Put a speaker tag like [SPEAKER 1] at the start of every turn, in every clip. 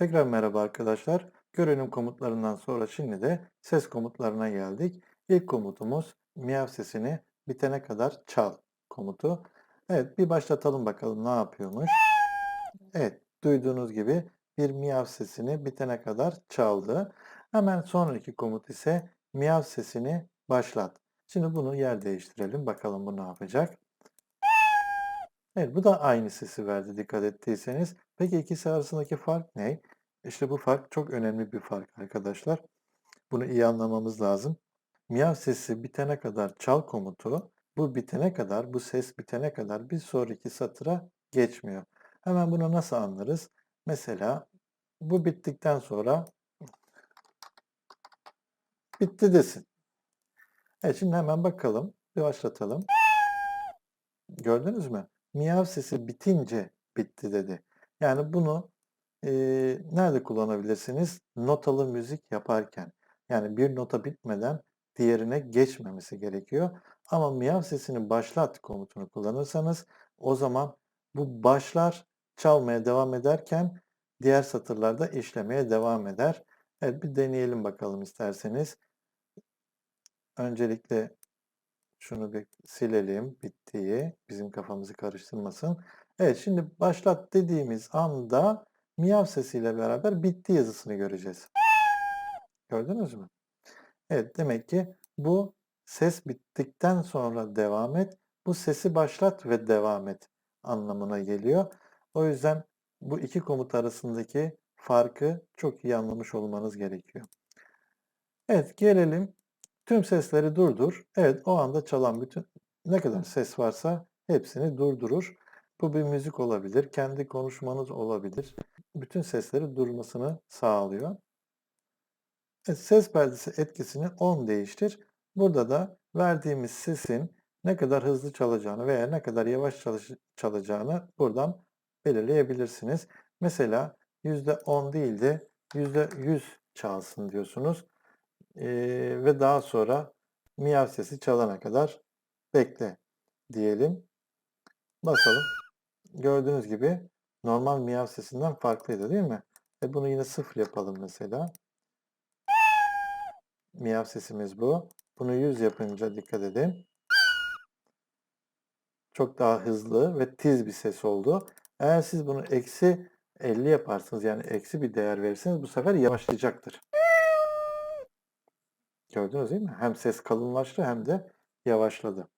[SPEAKER 1] Tekrar merhaba arkadaşlar. Görünüm komutlarından sonra şimdi de ses komutlarına geldik. İlk komutumuz miyav sesini bitene kadar çal komutu. Evet bir başlatalım bakalım ne yapıyormuş. Evet duyduğunuz gibi bir miyav sesini bitene kadar çaldı. Hemen sonraki komut ise miyav sesini başlat. Şimdi bunu yer değiştirelim. Bakalım bu ne yapacak. Evet bu da aynı sesi verdi dikkat ettiyseniz. Peki ikisi arasındaki fark ne? İşte bu fark çok önemli bir fark arkadaşlar. Bunu iyi anlamamız lazım. Miyav sesi bitene kadar çal komutu bu bitene kadar, bu ses bitene kadar bir sonraki satıra geçmiyor. Hemen bunu nasıl anlarız? Mesela bu bittikten sonra bitti desin. Evet şimdi hemen bakalım. Bir başlatalım. Gördünüz mü? Miyav sesi bitince bitti dedi. Yani bunu e, nerede kullanabilirsiniz? Notalı müzik yaparken. Yani bir nota bitmeden diğerine geçmemesi gerekiyor. Ama miyav sesini başlat komutunu kullanırsanız o zaman bu başlar çalmaya devam ederken diğer satırlarda işlemeye devam eder. Evet bir deneyelim bakalım isterseniz. Öncelikle şunu bir silelim bittiği. Bizim kafamızı karıştırmasın. Evet şimdi başlat dediğimiz anda miyav sesiyle beraber bitti yazısını göreceğiz. Gördünüz mü? Evet demek ki bu ses bittikten sonra devam et. Bu sesi başlat ve devam et anlamına geliyor. O yüzden bu iki komut arasındaki farkı çok iyi anlamış olmanız gerekiyor. Evet gelelim tüm sesleri durdur. Evet o anda çalan bütün ne kadar ses varsa hepsini durdurur. Bu bir müzik olabilir, kendi konuşmanız olabilir. Bütün sesleri durmasını sağlıyor. Evet, ses perdesi etkisini 10 değiştir. Burada da verdiğimiz sesin ne kadar hızlı çalacağını veya ne kadar yavaş çalış çalacağını buradan belirleyebilirsiniz. Mesela %10 değil de %100 çalsın diyorsunuz. Ee, ve daha sonra miyav sesi çalana kadar bekle diyelim. Basalım. Gördüğünüz gibi normal miyav sesinden farklıydı değil mi? E bunu yine sıfır yapalım mesela. Miyav sesimiz bu. Bunu 100 yapınca dikkat edin. Çok daha hızlı ve tiz bir ses oldu. Eğer siz bunu eksi 50 yaparsınız yani eksi bir değer verirseniz bu sefer yavaşlayacaktır. Gördünüz değil mi? Hem ses kalınlaştı hem de yavaşladı.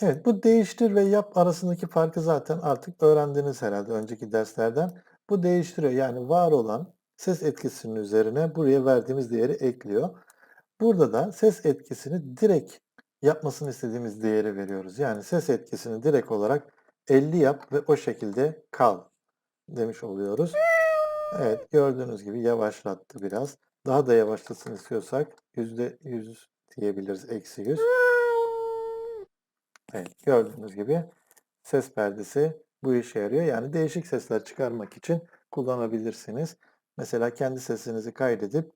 [SPEAKER 1] Evet bu değiştir ve yap arasındaki farkı zaten artık öğrendiniz herhalde önceki derslerden. Bu değiştiriyor yani var olan ses etkisinin üzerine buraya verdiğimiz değeri ekliyor. Burada da ses etkisini direkt yapmasını istediğimiz değeri veriyoruz. Yani ses etkisini direkt olarak 50 yap ve o şekilde kal demiş oluyoruz. Evet gördüğünüz gibi yavaşlattı biraz. Daha da yavaşlasın istiyorsak %100 diyebiliriz. Eksi 100. Evet gördüğünüz gibi ses perdesi bu işe yarıyor. Yani değişik sesler çıkarmak için kullanabilirsiniz. Mesela kendi sesinizi kaydedip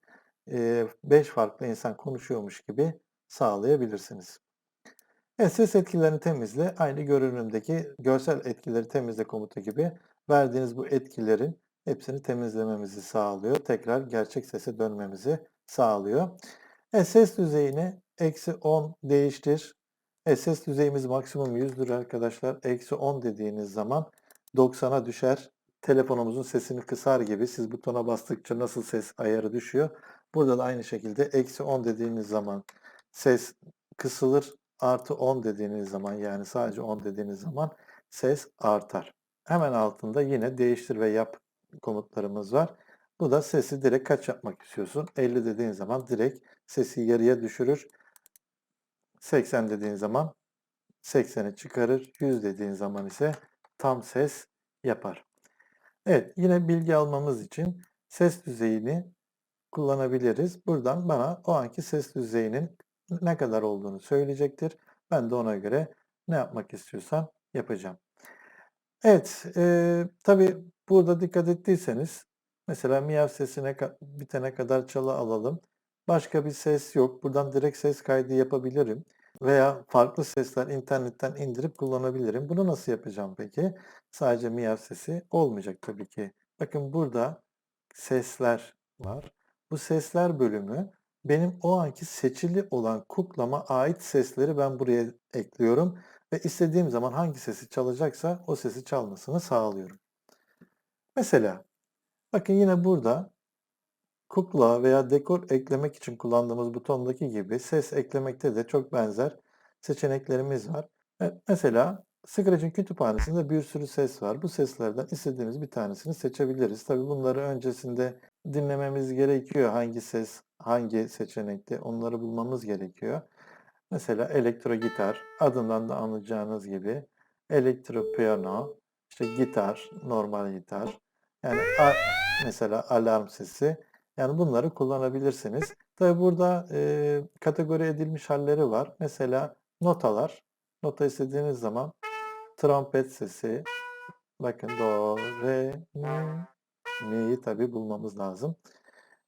[SPEAKER 1] 5 farklı insan konuşuyormuş gibi sağlayabilirsiniz. Evet, ses etkilerini temizle. Aynı görünümdeki görsel etkileri temizle komutu gibi verdiğiniz bu etkilerin hepsini temizlememizi sağlıyor. Tekrar gerçek sese dönmemizi sağlıyor. Ses düzeyini eksi 10 değiştir. Ses düzeyimiz maksimum 100'dür arkadaşlar. Eksi 10 dediğiniz zaman 90'a düşer. Telefonumuzun sesini kısar gibi siz butona bastıkça nasıl ses ayarı düşüyor. Burada da aynı şekilde eksi 10 dediğiniz zaman ses kısılır. Artı 10 dediğiniz zaman yani sadece 10 dediğiniz zaman ses artar. Hemen altında yine değiştir ve yap komutlarımız var. Bu da sesi direkt kaç yapmak istiyorsun? 50 dediğin zaman direkt sesi yarıya düşürür. 80 dediğin zaman 80'i çıkarır. 100 dediğin zaman ise tam ses yapar. Evet yine bilgi almamız için ses düzeyini kullanabiliriz. Buradan bana o anki ses düzeyinin ne kadar olduğunu söyleyecektir. Ben de ona göre ne yapmak istiyorsam yapacağım. Evet, e, tabii burada dikkat ettiyseniz mesela miyav sesine bitene kadar çalı alalım. Başka bir ses yok. Buradan direkt ses kaydı yapabilirim. Veya farklı sesler internetten indirip kullanabilirim. Bunu nasıl yapacağım peki? Sadece miyav sesi olmayacak tabii ki. Bakın burada sesler var. Bu sesler bölümü benim o anki seçili olan kuklama ait sesleri ben buraya ekliyorum ve istediğim zaman hangi sesi çalacaksa o sesi çalmasını sağlıyorum. Mesela bakın yine burada kukla veya dekor eklemek için kullandığımız butondaki gibi ses eklemekte de çok benzer seçeneklerimiz var. Mesela Scratch'in kütüphanesinde bir sürü ses var. Bu seslerden istediğimiz bir tanesini seçebiliriz. Tabii bunları öncesinde dinlememiz gerekiyor. Hangi ses, hangi seçenekte onları bulmamız gerekiyor. Mesela elektro gitar, adından da anlayacağınız gibi elektro piyano, işte gitar, normal gitar. Yani mesela alarm sesi. Yani bunları kullanabilirsiniz. Tabii burada e, kategori edilmiş halleri var. Mesela notalar. Nota istediğiniz zaman trompet sesi. Bakın do, re, mi, mi'yi tabii bulmamız lazım.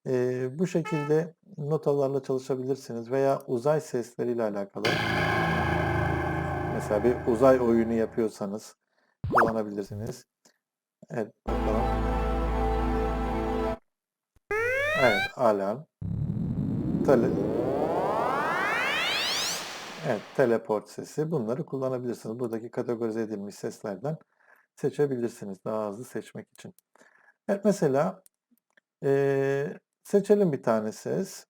[SPEAKER 1] E, bu şekilde notalarla çalışabilirsiniz veya uzay sesleriyle alakalı. Mesela bir uzay oyunu yapıyorsanız kullanabilirsiniz. Evet bakalım. Evet alarm. Tele evet teleport sesi bunları kullanabilirsiniz. Buradaki kategorize edilmiş seslerden seçebilirsiniz daha hızlı seçmek için. Evet mesela eee, seçelim bir tane ses.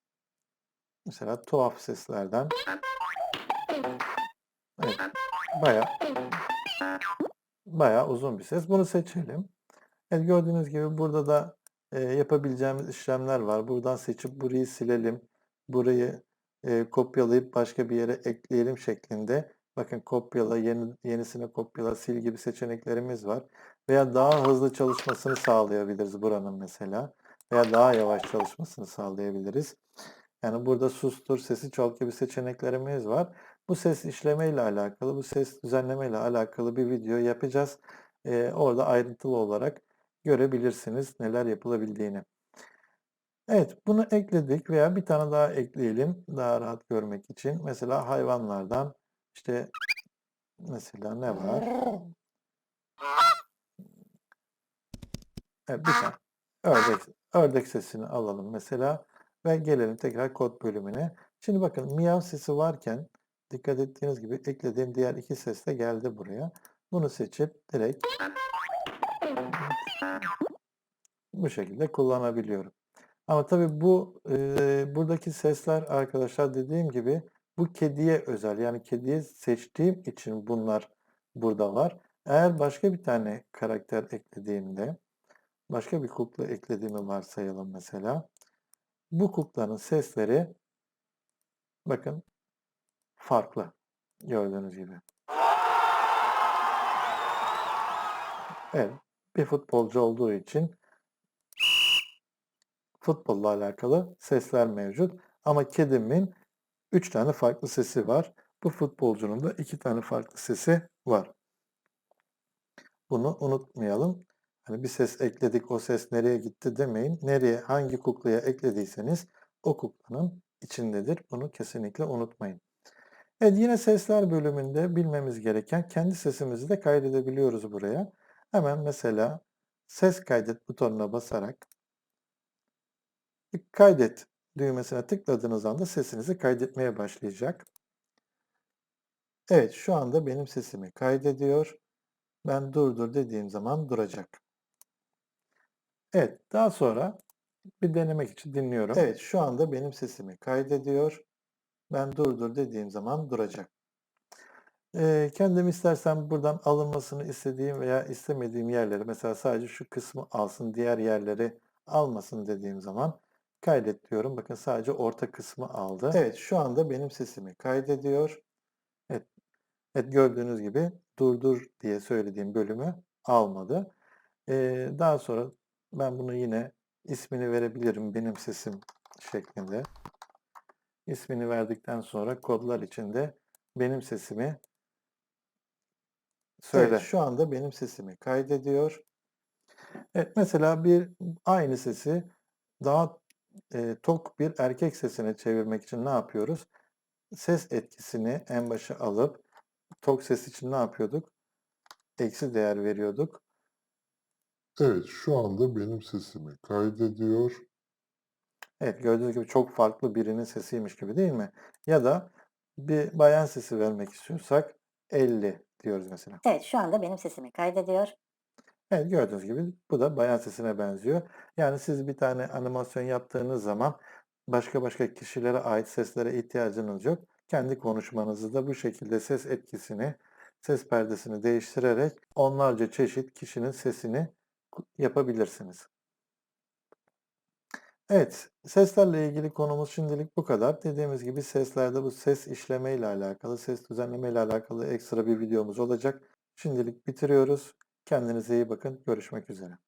[SPEAKER 1] Mesela tuhaf seslerden. Evet baya baya uzun bir ses. Bunu seçelim. Evet, gördüğünüz gibi burada da e, yapabileceğimiz işlemler var. Buradan seçip burayı silelim. Burayı e, kopyalayıp başka bir yere ekleyelim şeklinde. Bakın kopyala, yeni, yenisine kopyala, sil gibi seçeneklerimiz var. Veya daha hızlı çalışmasını sağlayabiliriz buranın mesela. Veya daha yavaş çalışmasını sağlayabiliriz. Yani burada sustur, sesi çok gibi seçeneklerimiz var. Bu ses işleme ile alakalı, bu ses düzenleme ile alakalı bir video yapacağız. Ee, orada ayrıntılı olarak görebilirsiniz neler yapılabildiğini. Evet, bunu ekledik veya bir tane daha ekleyelim daha rahat görmek için. Mesela hayvanlardan işte mesela ne var? Evet, bir tane ördek, ördek sesini alalım mesela ve gelelim tekrar kod bölümüne. Şimdi bakın miyav sesi varken dikkat ettiğiniz gibi eklediğim diğer iki ses de geldi buraya. Bunu seçip direkt bu şekilde kullanabiliyorum. Ama tabii bu e, buradaki sesler arkadaşlar dediğim gibi bu kediye özel. Yani kediye seçtiğim için bunlar burada var. Eğer başka bir tane karakter eklediğimde başka bir kukla eklediğimi varsayalım mesela. Bu kuklanın sesleri bakın farklı gördüğünüz gibi. Evet, bir futbolcu olduğu için futbolla alakalı sesler mevcut. Ama kedimin 3 tane farklı sesi var. Bu futbolcunun da 2 tane farklı sesi var. Bunu unutmayalım. Hani bir ses ekledik, o ses nereye gitti demeyin. Nereye, hangi kuklaya eklediyseniz o kuklanın içindedir. Bunu kesinlikle unutmayın. Evet yine sesler bölümünde bilmemiz gereken kendi sesimizi de kaydedebiliyoruz buraya. Hemen mesela ses kaydet butonuna basarak kaydet düğmesine tıkladığınız anda sesinizi kaydetmeye başlayacak. Evet şu anda benim sesimi kaydediyor. Ben durdur dediğim zaman duracak. Evet daha sonra bir denemek için dinliyorum. Evet şu anda benim sesimi kaydediyor. Ben durdur dediğim zaman duracak. Ee, kendim istersem buradan alınmasını istediğim veya istemediğim yerleri mesela sadece şu kısmı alsın diğer yerleri almasın dediğim zaman kaydet diyorum. Bakın sadece orta kısmı aldı. Evet şu anda benim sesimi kaydediyor. Evet, evet gördüğünüz gibi durdur diye söylediğim bölümü almadı. Ee, daha sonra ben bunu yine ismini verebilirim benim sesim şeklinde. İsmini verdikten sonra kodlar içinde benim sesimi söyle. Evet, şu anda benim sesimi kaydediyor. Evet mesela bir aynı sesi daha e, tok bir erkek sesine çevirmek için ne yapıyoruz? Ses etkisini en başa alıp tok ses için ne yapıyorduk? Eksi değer veriyorduk.
[SPEAKER 2] Evet, şu anda benim sesimi kaydediyor.
[SPEAKER 1] Evet, gördüğünüz gibi çok farklı birinin sesiymiş gibi değil mi? Ya da bir bayan sesi vermek istiyorsak 50 diyoruz mesela.
[SPEAKER 3] Evet, şu anda benim sesimi kaydediyor.
[SPEAKER 1] Evet, gördüğünüz gibi bu da bayan sesine benziyor. Yani siz bir tane animasyon yaptığınız zaman başka başka kişilere ait seslere ihtiyacınız yok. Kendi konuşmanızı da bu şekilde ses etkisini, ses perdesini değiştirerek onlarca çeşit kişinin sesini yapabilirsiniz. Evet, seslerle ilgili konumuz şimdilik bu kadar. Dediğimiz gibi seslerde bu ses işleme ile alakalı, ses düzenleme ile alakalı ekstra bir videomuz olacak. Şimdilik bitiriyoruz. Kendinize iyi bakın. Görüşmek üzere.